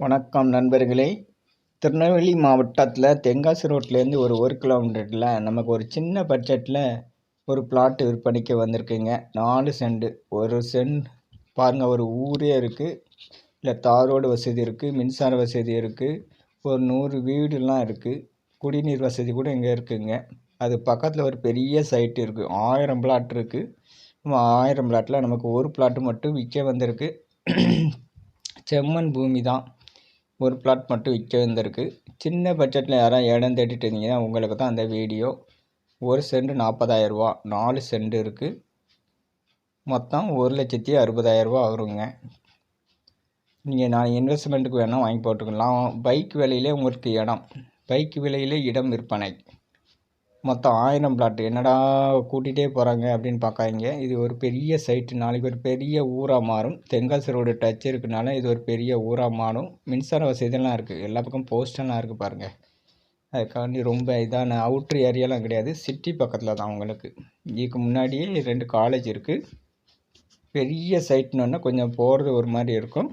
வணக்கம் நண்பர்களே. திருநெல்வேலி மாவட்டத்தில் தென்காசி ரோட்லேருந்து ஒரு ஒரு கிலோமீட்டரில் நமக்கு ஒரு சின்ன பட்ஜெட்டில் ஒரு பிளாட்டு விற்பனைக்கு வந்திருக்குங்க. நாலு செண்டு. ஒரு சென்ட் பாருங்கள் ஒரு ஊரே இருக்குது இல்லை தாரோடு வசதி இருக்குது மின்சார வசதி இருக்குது ஒரு நூறு வீடுலாம் இருக்குது குடிநீர் வசதி கூட இங்கே இருக்குதுங்க அது பக்கத்தில் ஒரு பெரிய சைட்டு இருக்குது ஆயிரம் பிளாட் இருக்குது ஆயிரம் பிளாட்டில் நமக்கு ஒரு பிளாட்டு மட்டும் விற்க வந்திருக்கு. செம்மண் பூமி தான் ஒரு பிளாட் மட்டும் விற்க வந்திருக்கு சின்ன பட்ஜெட்டில் யாராவது இடம் தேடிட்டு இருந்தீங்கன்னா உங்களுக்கு தான் அந்த வீடியோ ஒரு சென்ட் நாற்பதாயிரரூவா நாலு சென்ட் இருக்குது மொத்தம் ஒரு லட்சத்தி அறுபதாயிரரூவா வருங்க. நீங்கள் நான் இன்வெஸ்ட்மெண்ட்டுக்கு வேணால் வாங்கி போட்டுக்கலாம். பைக் விலையிலே உங்களுக்கு இடம். பைக் விலையிலே இடம் விற்பனை. மொத்தம் ஆயிரம் பிளாட் என்னடா கூட்டிகிட்டே போகிறாங்க அப்படின்னு பார்க்காதீங்க. இது ஒரு பெரிய சைட்டு நாளைக்கு ஒரு பெரிய ஊராக மாறும். தெங்காசி ரோடு டச் இருக்கனால இது ஒரு பெரிய ஊராக மாறும். மின்சார வசதியெல்லாம் இருக்குது எல்லா பக்கம் போஸ்டெல்லாம் இருக்குது பாருங்கள் அதுக்காண்டி ரொம்ப இதான அவுட்ரு ஏரியாலாம் கிடையாது. சிட்டி பக்கத்தில் தான் அவங்களுக்கு இதுக்கு முன்னாடியே ரெண்டு காலேஜ் இருக்குது பெரிய சைட்னு கொஞ்சம் போகிறது ஒரு மாதிரி இருக்கும்.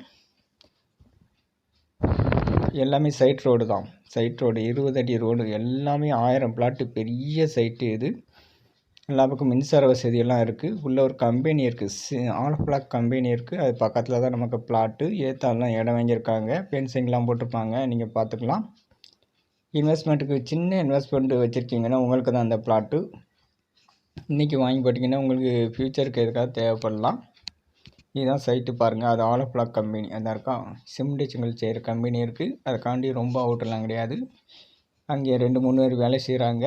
எல்லாமே சைட் ரோடு தான். சைட் ரோடு இருபது அடி ரோடு எல்லாமே ஆயிரம் பிளாட்டு பெரிய சைட்டு இது. எல்லா பக்கம் மின்சார வசதியெல்லாம் இருக்குது உள்ளே ஒரு கம்பெனி இருக்குது ஆல் பிளாக் கம்பெனி இருக்குது அது பக்கத்தில் தான் நமக்கு பிளாட்டு ஏத்தாலாம் இடம் வாங்கியிருக்காங்க. பென்சிங்லாம் போட்டிருப்பாங்க. நீங்கள் பார்த்துக்கலாம். இன்வெஸ்ட்மெண்ட்டுக்கு சின்ன இன்வெஸ்ட்மெண்ட் வச்சுருக்கீங்கன்னா உங்களுக்கு தான் அந்த பிளாட்டு இன்றைக்கி வாங்கி போட்டிங்கன்னா உங்களுக்கு ஃப்யூச்சருக்கு எதுக்காக தேவைப்படலாம். இதுதான் சைட்டு பாருங்கள் அது ஆல் பிளாக் கம்பெனி அதான் இருக்கா சிம்டிச்சுங்கள் செய்கிற கம்பெனி இருக்குது அதுக்காண்டி ரொம்ப அவுட்டர்லாம் கிடையாது. அங்கே ரெண்டு மூணு பேர் வேலை செய்கிறாங்க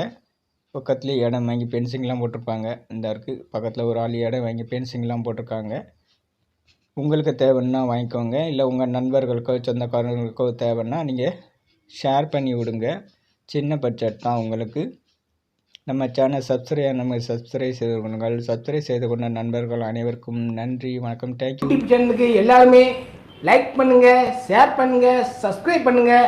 பக்கத்துலேயே இடம் வாங்கி பென்சிங்லாம் போட்டிருப்பாங்க. இந்த இருக்குது பக்கத்தில் ஒரு ஆள் இடம் வாங்கி பென்சிங்லாம் போட்டிருக்காங்க. உங்களுக்கு தேவைன்னா வாங்கிக்கோங்க. இல்லை உங்கள் நண்பர்களுக்கோ சொந்தக்காரங்களுக்கோ தேவைன்னா நீங்கள் ஷேர் பண்ணி விடுங்க. சின்ன பட்ஜெட் தான் உங்களுக்கு. நம்ம சேனல் சப்ஸ்கிரைப் நம்ம சப்ஸ்கிரைப் செய்து கொள்ளுங்கள். சப்ஸ்கிரைப் செய்து கொண்ட நண்பர்கள் அனைவருக்கும் நன்றி வணக்கம். தேங்க்யூ யூடியூப் சேனலுக்கு எல்லாருமே லைக் பண்ணுங்கள் ஷேர் பண்ணுங்கள் சப்ஸ்கிரைப் பண்ணுங்கள்